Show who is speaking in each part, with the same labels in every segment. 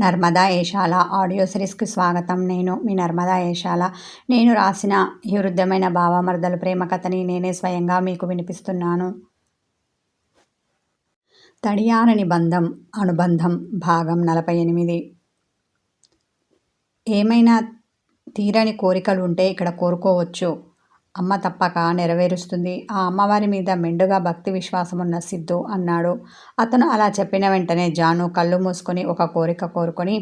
Speaker 1: Narmada Eshala audio సిరీస్కి స్వాగతం. నేను మీ నర్మదా ఏషాల నేను రాసిన ఈ వృద్ధమైన భావమర్దల ప్రేమ కథని నేనే స్వయంగా మీకు వినిపిస్తున్నాను. తడియారని బంధం అనుబంధం భాగం నలభై ఎనిమిది. ఏమైనా తీరని కోరికలు ఉంటే ఇక్కడ కోరుకోవచ్చు. అమ్మ తప్పక నెరవేరుస్తుంది. ఆ అమ్మవారి మీద మెండుగా భక్తి విశ్వాసం ఉన్న సిద్ధు అన్నాడు. అతను అలా చెప్పిన వెంటనే జాను కళ్ళు మూసుకొని ఒక కోరిక కోరుకొని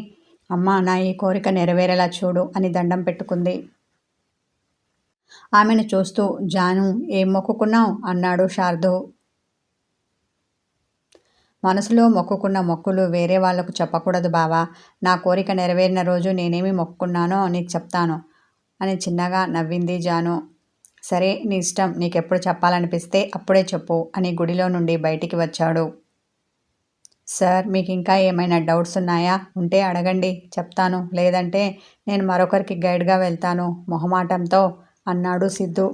Speaker 1: అమ్మ నా ఈ కోరిక నెరవేరేలా చూడు అని దండం పెట్టుకుంది. ఆమెను చూస్తూ జాను ఏం మొక్కుకున్నావు? అన్నాడు శార్దు. మనసులో మొక్కుకున్న మొక్కులు వేరే వాళ్ళకు చెప్పకూడదు బావా. నా కోరిక నెరవేరిన రోజు నేనేమి మొక్కుకున్నానో నీకు చెప్తాను అని చిన్నగా నవ్వింది జాను. సరే నీ ఇష్టం. నీకెప్పుడు చెప్పాలనిపిస్తే అప్పుడే చెప్పు అని గుడిలో నుండి బయటికి వచ్చాడు. సార్ మీకు ఇంకా ఏమైనా డౌట్స్ ఉన్నాయా? ఉంటే అడగండి. చెప్తాను. లేదంటే నేను మరొకరికి గైడ్గా వెళ్తాను. మొహమాటంతో అన్నాడు సిద్ధు.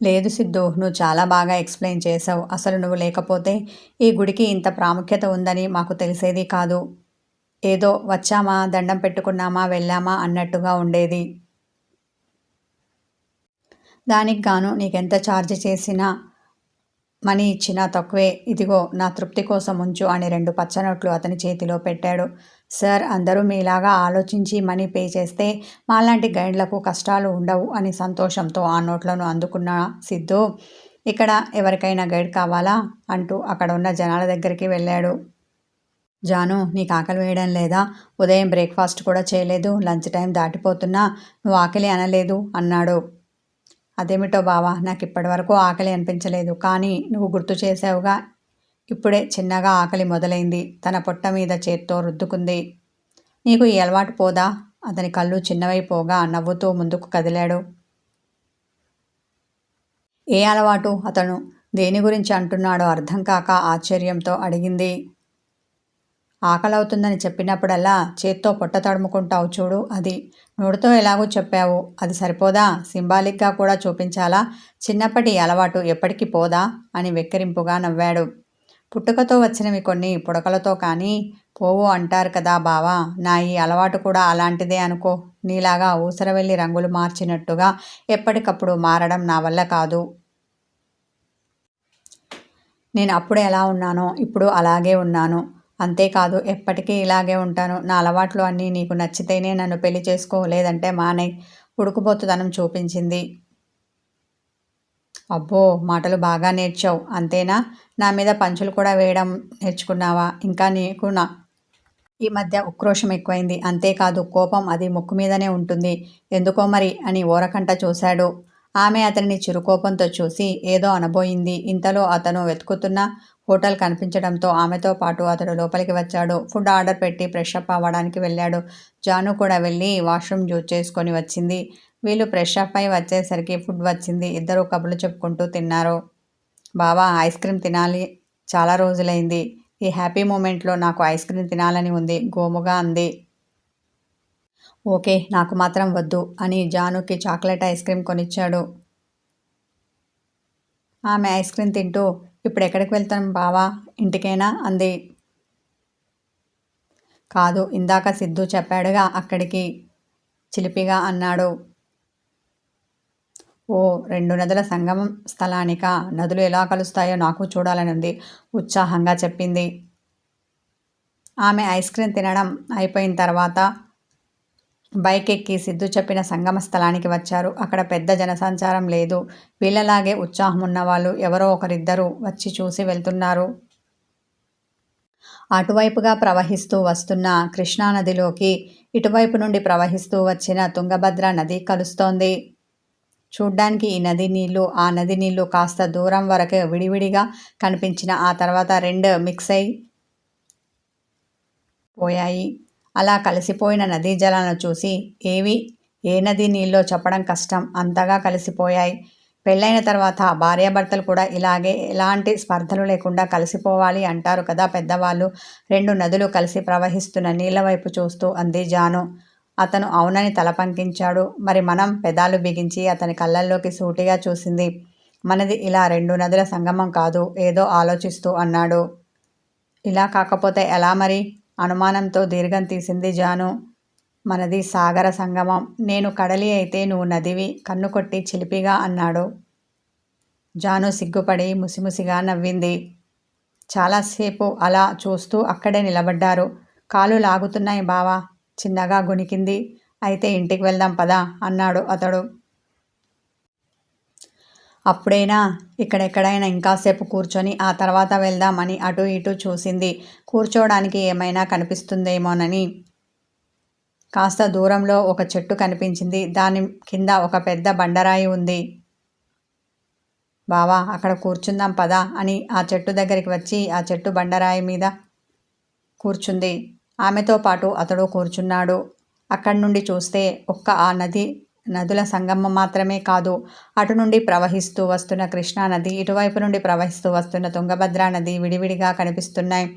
Speaker 1: లేదు సిద్ధు నువ్వు చాలా బాగా ఎక్స్ప్లెయిన్ చేసావు అసలు నువ్వు లేకపోతే ఈ గుడికి ఇంత ప్రాముఖ్యత ఉందని మాకు తెలిసేది కాదు. ఏదో వచ్చామా? దండం పెట్టుకున్నామా? వెళ్ళామా? అన్నట్టుగా ఉండేది. దానికి గాను నీకెంత ఛార్జ్ చేసినా మనీ ఇచ్చినా తక్కువే. ఇదిగో నా తృప్తి కోసం ఉంచు అని రెండు పచ్చనోట్లు అతని చేతిలో పెట్టాడు. సార్ అందరూ మీలాగా ఆలోచించి మనీ పే చేస్తే మాలాంటి గైడ్లకు కష్టాలు ఉండవు అని సంతోషంతో ఆ నోట్లను అందుకున్న సిద్ధు ఇక్కడ ఎవరికైనా గైడ్ కావాలా? అంటూ అక్కడ ఉన్న జనాల దగ్గరికి వెళ్ళాడు. జాను నీకు ఆకలి వేయడం లేదా? ఉదయం బ్రేక్ఫాస్ట్ కూడా చేయలేదు. లంచ్ టైం దాటిపోతున్నా. నువ్వు ఆకలి అనలేదు అన్నాడు. అదేమిటో బావా నాకు ఇప్పటివరకు ఆకలి అనిపించలేదు. కానీ నువ్వు గుర్తు చేసావుగా ఇప్పుడే చిన్నగా ఆకలి మొదలైంది. తన పొట్ట మీద చేత్తో రుద్దుకుంది. నీకు ఈ అలవాటు పోదా? అతని కళ్ళు చిన్నవైపోగా నవ్వుతూ ముందుకు కదిలాడు. ఏ అలవాటు? అతను దేని గురించి అంటున్నాడో అర్థం కాక ఆశ్చర్యంతో అడిగింది. ఆకలవుతుందని చెప్పినప్పుడల్లా చేత్తో పొట్ట తడుముకుంటావు చూడు అది. నోటితో ఎలాగో చెప్పావు. అది సరిపోదా? సింబాలిక్గా కూడా చూపించాలా? చిన్నప్పటి అలవాటు ఎప్పటికీ పోదా? అని వెక్కిరింపుగా నవ్వాడు. పుట్టుకతో వచ్చినవి కొన్ని పుడకలతో కానీ పోవు అంటారు కదా బావా నా ఈ అలవాటు కూడా అలాంటిదే అనుకో. నీలాగా ఊసరవెల్లి రంగులు మార్చినట్టుగా ఎప్పటికప్పుడు మారడం నా వల్ల కాదు. నేను అప్పుడు ఎలా ఉన్నానో ఇప్పుడు అలాగే ఉన్నాను. అంతేకాదు ఎప్పటికీ ఇలాగే ఉంటాను. నా అలవాట్లు అన్నీ నీకు నచ్చితేనే నన్ను పెళ్ళి చేసుకో లేదంటే మానే ఉడుకుబోతుదనం చూపించింది. అబ్బో మాటలు బాగా నేర్చావు. అంతేనా? నా మీద పంచులు కూడా వేయడం నేర్చుకున్నావా? ఇంకా నీకు నా ఈ మధ్య ఉక్రోషం ఎక్కువైంది. అంతేకాదు కోపం అది ముక్కు మీదనే ఉంటుంది. ఎందుకో మరి అని ఓరకంట చూశాడు. ఆమె అతనిని చిరుకోపంతో చూసి ఏదో అనబోయింది. ఇంతలో అతను వెతుకుతున్న హోటల్ కనిపించడంతో ఆమెతో పాటు అతడు లోపలికి వచ్చాడు. ఫుడ్ ఆర్డర్ పెట్టి ఫ్రెష్ అప్ అవ్వడానికి వెళ్ళాడు. జాను కూడా వెళ్ళి వాష్రూమ్ యూజ్ చేసుకొని వచ్చింది. వీళ్ళు ఫ్రెష్ అప్ అయి వచ్చేసరికి ఫుడ్ వచ్చింది. ఇద్దరు కబుర్లు చెప్పుకుంటూ తిన్నారు. బావా ఐస్ క్రీమ్ తినాలి. చాలా రోజులైంది. ఈ హ్యాపీ మూమెంట్లో నాకు ఐస్ క్రీమ్ తినాలని ఉంది. గోముగా అంది. ఓకే నాకు మాత్రం వద్దు అని జానుకి చాక్లెట్ ఐస్ క్రీమ్ కొనిచ్చాడు. ఆమె ఐస్ క్రీమ్ తింటూ ఇప్పుడు ఎక్కడికి వెళ్తాం బావా? ఇంటికైనా? అంది. కాదు ఇందాక సిద్ధు చెప్పాడుగా అక్కడికి చిలిపిగా అన్నాడు. ఓ రెండు నదుల సంగమం స్థలానిక. నదులు ఎలా కలుస్తాయో నాకు చూడాలని ఉంది ఉత్సాహంగా చెప్పింది. ఆమె ఐస్ క్రీమ్ తినడం అయిపోయిన తర్వాత బైక్ ఎక్కి సిద్ధు చెప్పిన సంగమ స్థలానికి వచ్చారు. అక్కడ పెద్ద జనసంచారం లేదు. వీళ్ళలాగే ఉత్సాహం ఉన్నవాళ్ళు ఎవరో ఒకరిద్దరు వచ్చి చూసి వెళ్తున్నారు. అటువైపుగా ప్రవహిస్తూ వస్తున్న కృష్ణానదిలోకి ఇటువైపు నుండి ప్రవహిస్తూ వచ్చిన తుంగభద్ర నది కలుస్తోంది. చూడ్డానికి ఈ నది నీళ్ళు ఆ నది నీళ్ళు కాస్త దూరం వరకు విడివిడిగా కనిపించిన ఆ తర్వాత రెండు మిక్స్ అయి పోయాయి. అలా కలిసిపోయిన నదీ జలాలను చూసి ఏవి? ఏ నది నీళ్ళో చెప్పడం కష్టం. అంతగా కలిసిపోయాయి. పెళ్ళైన తర్వాత భార్యాభర్తలు కూడా ఇలాగే ఎలాంటి స్పర్ధలు లేకుండా కలిసిపోవాలి అంటారు కదా పెద్దవాళ్ళు. రెండు నదులు కలిసి ప్రవహిస్తున్న నీళ్ళ వైపు చూస్తూ అంది జాను. అతను అవునని తల పంకించాడు. మరి మనం పెదాలు బిగించి అతని కళ్ళల్లోకి సూటిగా చూసింది మనది ఇలా రెండు నదుల సంగమం కాదు ఏదో ఆలోచిస్తూ అన్నాడు. ఇలా కాకపోతే ఎలా మరి? అనుమానంతో దీర్ఘం తీసింది జాను. మనది సాగర సంగమం. నేను కడలి అయితే నువ్వు నదివి. కన్ను కొట్టి చిలిపిగా అన్నాడు. జాను సిగ్గుపడి ముసిముసిగా నవ్వింది. చాలాసేపు అలా చూస్తూ అక్కడే నిలబడ్డారు. కాలు లాగుతున్నాయి బావా. చిన్నగా గునికింది అయితే ఇంటికి వెళ్దాం పదా అన్నాడు అతడు. అప్పుడైనా? ఇక్కడెక్కడైనా ఇంకాసేపు కూర్చొని ఆ తర్వాత వెళ్దామని అటు ఇటు చూసింది. కూర్చోవడానికి ఏమైనా కనిపిస్తుందేమోనని. కాస్త దూరంలో ఒక చెట్టు కనిపించింది. దాని కింద ఒక పెద్ద బండరాయి ఉంది. బావా అక్కడ కూర్చుందాం పదా అని ఆ చెట్టు దగ్గరికి వచ్చి ఆ చెట్టు బండరాయి మీద కూర్చుంది. ఆమెతో పాటు అతడు కూర్చున్నాడు. అక్కడి నుండి చూస్తే ఒక్క ఆ నది నదుల సంగమం మాత్రమే కాదు అటు నుండి ప్రవహిస్తూ వస్తున్న కృష్ణానది ఇటువైపు నుండి ప్రవహిస్తూ వస్తున్న తుంగభద్రా నది విడివిడిగా కనిపిస్తున్నాయి.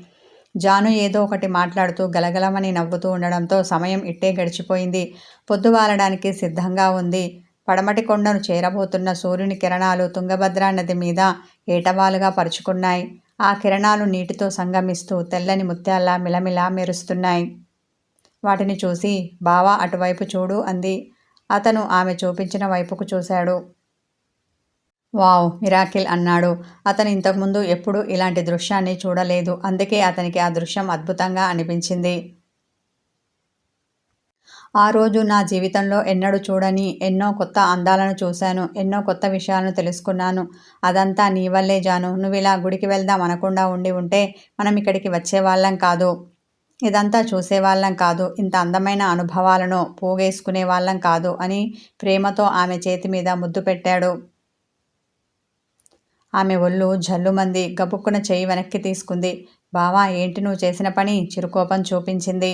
Speaker 1: జాను ఏదో ఒకటి మాట్లాడుతూ గలగలమని నవ్వుతూ ఉండడంతో సమయం ఇట్టే గడిచిపోయింది. పొద్దువాలడానికి సిద్ధంగా ఉంది. పడమటి కొండను చేరబోతున్న సూర్యుని కిరణాలు తుంగభద్రా నది మీద ఏటవాలుగా పరుచుకున్నాయి. ఆ కిరణాలు నీటితో సంగమిస్తూ తెల్లని ముత్యాల్లా మిలమిలా మెరుస్తున్నాయి. వాటిని చూసి బావా అటువైపు చూడు అంది. అతను ఆమె చూపించిన వైపుకు చూశాడు. వావ్ మిరాకిల్ అన్నాడు. అతను ఇంతకుముందు ఎప్పుడూ ఇలాంటి దృశ్యాన్ని చూడలేదు. అందుకే అతనికి ఆ దృశ్యం అద్భుతంగా అనిపించింది. ఆ రోజు నా జీవితంలో ఎన్నడూ చూడని ఎన్నో కొత్త అందాలను చూశాను ఎన్నో కొత్త విషయాలను తెలుసుకున్నాను. అదంతా నీ వల్లే జాను. నువ్వు ఇలా గుడికి వెళ్దాం అనకుండా ఉండి ఉంటే మనం ఇక్కడికి వచ్చేవాళ్ళం కాదు. ఇదంతా చూసేవాళ్ళం కాదు. ఇంత అందమైన అనుభవాలను పోగేసుకునే వాళ్ళం కాదు అని ప్రేమతో ఆమె చేతి మీద ముద్దు పెట్టాడు. ఆమె ఒళ్ళు జల్లుమంది గబుక్కున చేయి వెనక్కి తీసుకుంది. బావా ఏంటి నువ్వు చేసిన పని? చిరుకోపం చూపించింది.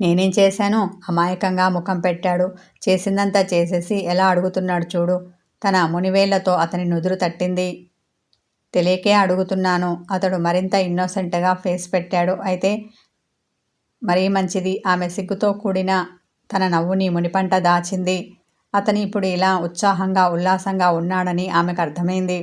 Speaker 1: నేనేం చేశాను? అమాయకంగా ముఖం పెట్టాడు. చేసిందంతా చేసేసి ఎలా అడుగుతున్నాడు చూడు. తన మునివేళ్ళతో అతని నుదురు తట్టింది. తెలియకే అడుగుతున్నాను. అతడు మరింత ఇన్నోసెంట్గా ఫేస్ పెట్టాడు. అయితే మరీ మంచిది. ఆమె సిగ్గుతో కూడిన తన నవ్వుని మునిపంట దాచింది. అతని ఇప్పుడు ఇలా ఉత్సాహంగా ఉల్లాసంగా ఉన్నాడని ఆమెకు అర్థమైంది.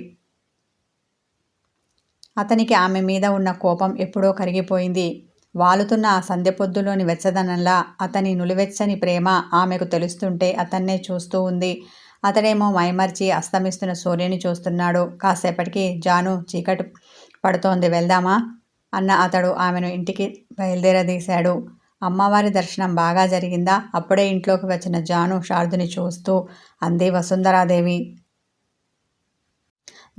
Speaker 1: అతనికి ఆమె మీద ఉన్న కోపం ఎప్పుడో కరిగిపోయింది. వాలుతున్న ఆ సంధ్యపొద్దులోని వెచ్చదనంలా అతని నులివెచ్చని ప్రేమ ఆమెకు తెలుస్తుంటే అతన్నే చూస్తూ ఉంది. అతడేమో మైమర్చి అస్తమిస్తున్న సూర్యుని చూస్తున్నాడు. కాసేపటికి జాను చీకటి పడుతోంది. వెళ్దామా? అన్న అతడు ఆమెను ఇంటికి బయలుదేరదీశాడు. అమ్మవారి దర్శనం బాగా జరిగిందా? అప్పుడే ఇంట్లోకి వచ్చిన జాను శారదుని చూస్తూ అంది వసుంధరాదేవి.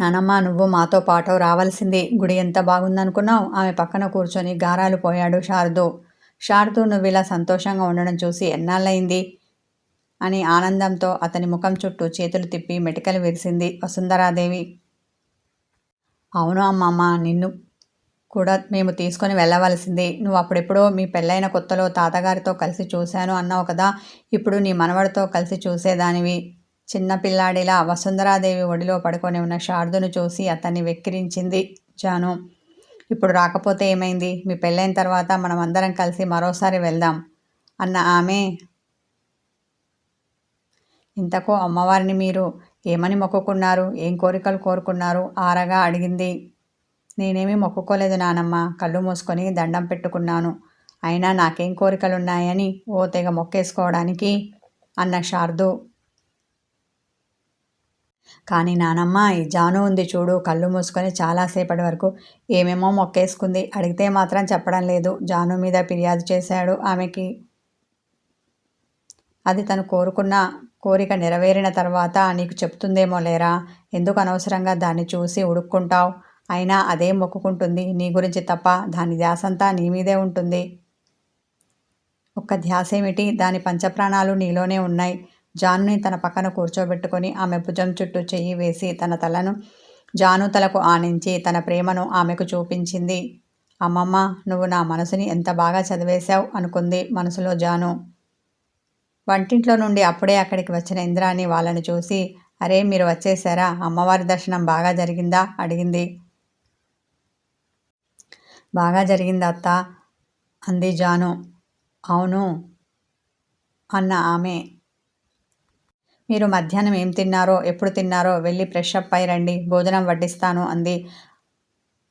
Speaker 1: నానమ్మ నువ్వు మాతో పాటు రావాల్సింది. గుడి ఎంత బాగుందనుకున్నావు? ఆమె పక్కన కూర్చొని గారాలు పోయాడు శారదు. శారదు నువ్వు ఇలా సంతోషంగా ఉండడం చూసి ఎన్నాళ్ళయింది? అని ఆనందంతో అతని ముఖం చుట్టూ చేతులు తిప్పి మెటికలు విరిసింది వసుంధరాదేవి. అవును అమ్మమ్మ నిన్ను కూడా మేము తీసుకొని వెళ్ళవలసింది. నువ్వు అప్పుడెప్పుడో మీ పెళ్ళైన కొత్తలో తాతగారితో కలిసి చూశాను అన్నావు కదా ఇప్పుడు నీ మనవడితో కలిసి చూసేదానివి. చిన్నపిల్లాడిలా వసుంధరాదేవి ఒడిలో పడుకొని ఉన్న శారదును చూసి అతన్ని వెక్కిరించింది జాను. ఇప్పుడు రాకపోతే ఏమైంది? మీ పెళ్ళైన తర్వాత మనం అందరం కలిసి మరోసారి వెళ్దాం అన్న ఆమె ఇంతకు అమ్మవారిని మీరు ఏమని మొక్కుకున్నారు? ఏం కోరికలు కోరుకున్నారు? ఆరగా అడిగింది. నేనేమీ మొక్కుకోలేదు నానమ్మ. కళ్ళు మూసుకొని దండం పెట్టుకున్నాను. అయినా నాకేం కోరికలున్నాయని ఓ తెగ మొక్కేసుకోవడానికి అన్న శార్దు. కానీ నానమ్మ ఈ జాను ఉంది చూడు. కళ్ళు మూసుకొని చాలాసేపటి వరకు ఏమేమో మొక్కేసుకుంది. అడిగితే మాత్రం చెప్పడం లేదు. జాను మీద ఫిర్యాదు చేశాడు ఆమెకి. అది తను కోరుకున్న కోరిక నెరవేరిన తర్వాత నీకు చెప్తుందేమో లేరా? ఎందుకు అనవసరంగా దాన్ని చూసి ఉడుక్కుంటావు? అయినా అదే మొక్కుకుంటుంది. నీ గురించి తప్ప దాని ధ్యాసంతా నీ మీదే ఉంటుంది. ఒక్క ధ్యాసేమిటి దాని పంచప్రాణాలు నీలోనే ఉన్నాయి. జానుని తన పక్కన కూర్చోబెట్టుకొని ఆమె భుజం చుట్టూ చెయ్యి వేసి తన తలను జాను తలకు ఆనించి తన ప్రేమను ఆమెకు చూపించింది. అమ్మమ్మ నువ్వు నా మనసుని ఎంత బాగా చదివేశావు అనుకుంది మనసులో జాను. వంటింట్లో నుండి అప్పుడే అక్కడికి వచ్చిన ఇంద్రాణి వాళ్ళని చూసి అరే మీరు వచ్చేసారా? అమ్మవారి దర్శనం బాగా జరిగిందా? అడిగింది. బాగా జరిగింది అత్త అంది జాను. అవును అన్న ఆమె. మీరు మధ్యాహ్నం ఏం తిన్నారో ఎప్పుడు తిన్నారో వెళ్ళి ఫ్రెష్ అప్ అయి రండి భోజనం వడ్డిస్తాను అంది.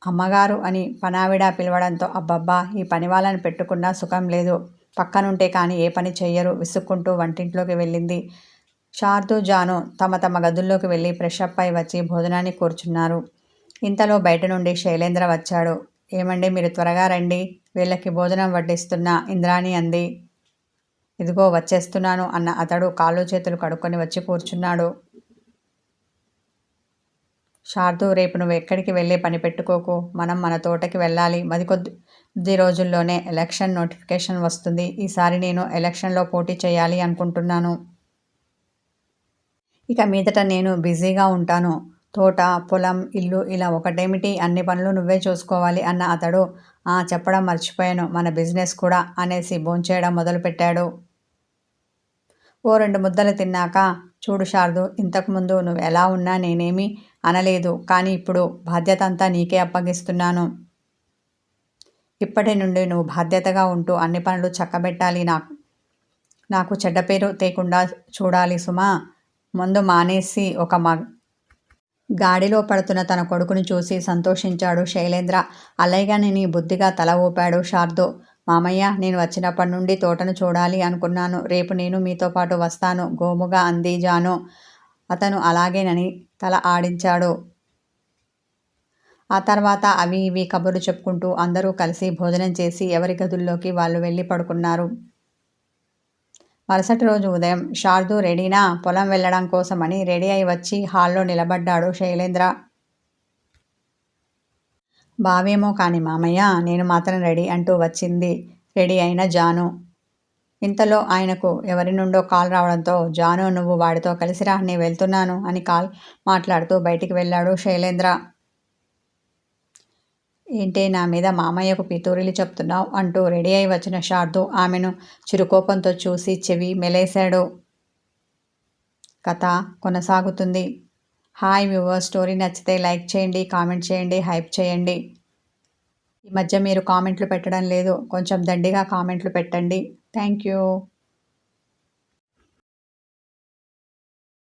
Speaker 1: అమ్మగారు అని పనావిడ పిలవడంతో అబ్బబ్బా ఈ పని వాళ్ళని పెట్టుకున్నా సుఖం లేదు. పక్కనుంటే కానీ ఏ పని చెయ్యరు. విసుక్కుంటూ వంటింట్లోకి వెళ్ళింది. షార్దు జాను తమ తమ గదుల్లోకి వెళ్ళి ఫ్రెషప్ అయి వచ్చి భోజనాన్ని కూర్చున్నారు. ఇంతలో బయట నుండి శైలేంద్ర వచ్చాడు. ఏమండి మీరు త్వరగా రండి. వీళ్ళకి భోజనం వడ్డిస్తున్న ఇంద్రాణి అంది. ఇదిగో వచ్చేస్తున్నాను అన్న అతడు కాళ్ళు చేతులు కడుక్కొని వచ్చి కూర్చున్నాడు. శారదు రేపు నువ్వు ఎక్కడికి వెళ్ళే పని పెట్టుకోకు. మనం మన తోటకి వెళ్ళాలి. మరి కొద్ది రోజుల్లోనే ఎలక్షన్ నోటిఫికేషన్ వస్తుంది. ఈసారి నేను ఎలక్షన్లో పోటీ చేయాలి అనుకుంటున్నాను. ఇక మీదట నేను బిజీగా ఉంటాను. తోట పొలం ఇల్లు ఇలా ఒకటేమిటి? అన్ని పనులు నువ్వే చూసుకోవాలి అన్న అతడు. చెప్పడం మర్చిపోయాను. మన బిజినెస్ కూడా అనేసి భోంచేయడం మొదలుపెట్టాడు. ఓ రెండు ముద్దలు తిన్నాక చూడు శారదు ఇంతకుముందు నువ్వు ఎలా ఉన్నా నేనేమీ అనలేదు కానీ ఇప్పుడు బాధ్యత అంతా నీకే అప్పగిస్తున్నాను. ఇప్పటి నుండి నువ్వు బాధ్యతగా ఉంటూ అన్ని పనులు చక్కబెట్టాలి నాకు. నాకు చెడ్డ పేరు తేకుండా చూడాలి సుమా. ముందు మానేసి ఒక మ గాడిలో పడుతున్న తన కొడుకుని చూసి సంతోషించాడు శైలేంద్ర. అలాగానే నీ బుద్ధిగా తల ఊపాడు శార్దో. మామయ్య నేను వచ్చినప్పటి నుండి తోటను చూడాలి అనుకున్నాను. రేపు నేను మీతో పాటు వస్తాను గోముగా అంది జాను. అతను అలాగేనని తల ఆడించాడు. ఆ తర్వాత అవి ఇవి కబుర్లు చెప్పుకుంటూ అందరూ కలిసి భోజనం చేసి ఎవరి గదుల్లోకి వాళ్ళు వెళ్ళి పడుకున్నారు. మరుసటి రోజు ఉదయం శారదు రెడీనా? పొలం వెళ్ళడం కోసమని రెడీ అయి వచ్చి హాల్లో నిలబడ్డాడు శైలేంద్ర. బావేమో కాని మామయ్య నేను మాత్రం రెడీ అంటూ వచ్చింది. రెడీ అయిన జాను. ఇంతలో ఆయనకు ఎవరి నుండో కాల్ రావడంతో జాను నువ్వు వాడితో కలిసిరా నేను వెళ్తున్నాను అని కాల్ మాట్లాడుతూ బయటికి వెళ్ళాడు శైలేంద్ర. ఏంటే నా మీద మామయ్యకు పితూరిలు చెప్తున్నావు అంటూ రెడీ అయి వచ్చిన శార్దు ఆమెను చిరుకోపంతో చూసి చెవి మెలేశాడు. కథ కొనసాగుతుంది. హాయ్ వ్యూవర్ స్టోరీ నచ్చితే లైక్ చేయండి కామెంట్ చేయండి హైప్ చేయండి. ఈ మధ్య మీరు కామెంట్లు పెట్టడం లేదు. కొంచెం దండిగా కామెంట్లు పెట్టండి. Thank you